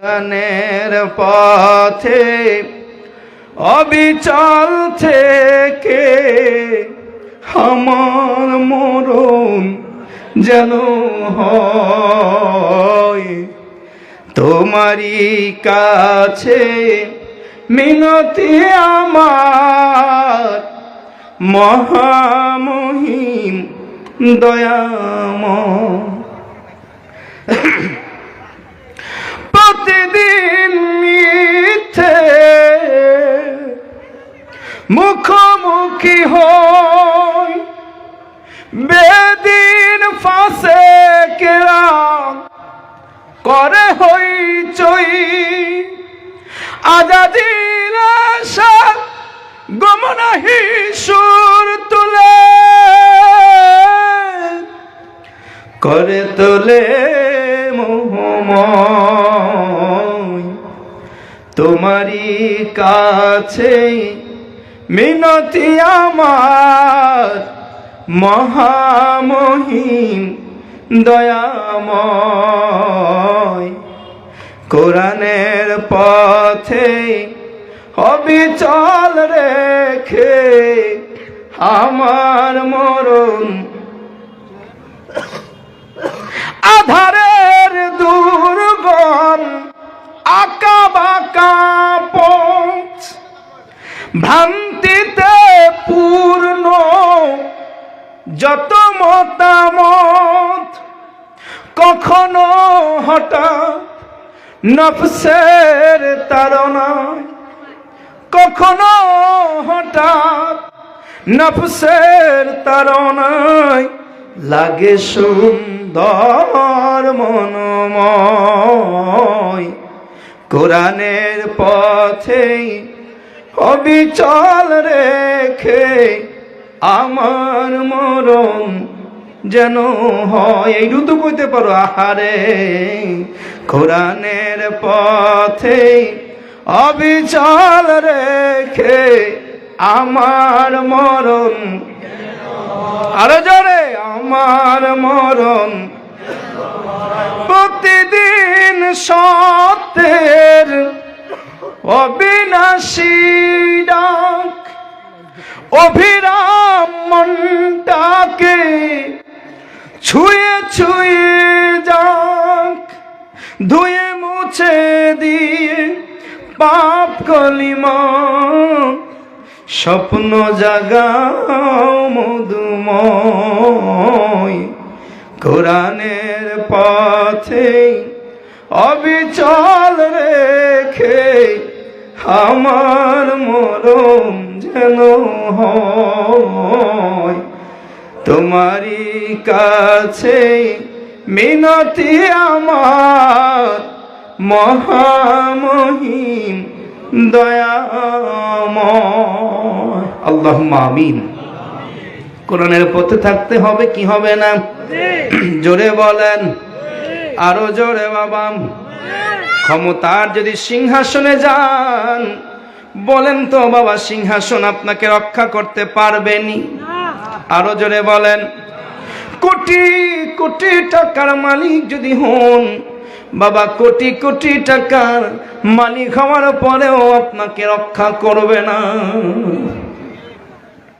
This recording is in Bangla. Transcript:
গানের পথে অবিচল থেকে আমার মরণ যেন তোমারই কাছে মিনতি আমার মহামহিম দয়াময়। মুখোমুখি হই। বেদিন ফাঁসে কেরাম করে হই চই। আজাদির আশা গমনাহি সুর তুলে। করে তোলে মোহময়। তোমারই কাছে মিনতি আমার মহামহিম দয়াময়। কোরআনের পথে অবিচল রেখে আমার মরণ ভ্রান্তিতে পূর্ণ যত মতামত কখনো হঠাৎ নফসের তারনায় কখনো হঠাৎ নফসের তারনায় লাগে সুন্দর মনোময়। কোরআনের পথে অবিচল রেখে আমার মরণ যেন হয়। এই ঋতু বইতে পারো, আহারে। কোরআনের পথে অবিচল রেখে আমার মরণ আরও জোরে, আমার মরণ। প্রতিদিন সত্যের অবিনাশী অভিরাম মনটাকে ছুঁয়ে ছুঁয়ে যাক, ধুয়ে মুছে দিয়ে পাপ কলিমা, স্বপ্ন জাগাও মধুময়। কোরআনের পথে অবিচল রেখে আমার মরম যেন হয়। তোমারই কাছে মিনতি আমার মহামহিম দয়াময়। আল্লাহ আমিন। কোরআনের পথে থাকতে হবে কি হবে না? জোরে বলেন। আরও জোরে বাবা। ক্ষমতার যদি সিংহাসনে যান, বলেন তো বাবা, সিংহাসন আপনাকে রক্ষা করতে পারবেনি? আরও জোরে বলেন, কোটি কোটি টাকার মালিক যদি হন, বাবা, কোটি কোটি টাকার মালিক হওয়ার পরেও আপনাকে রক্ষা করবে না।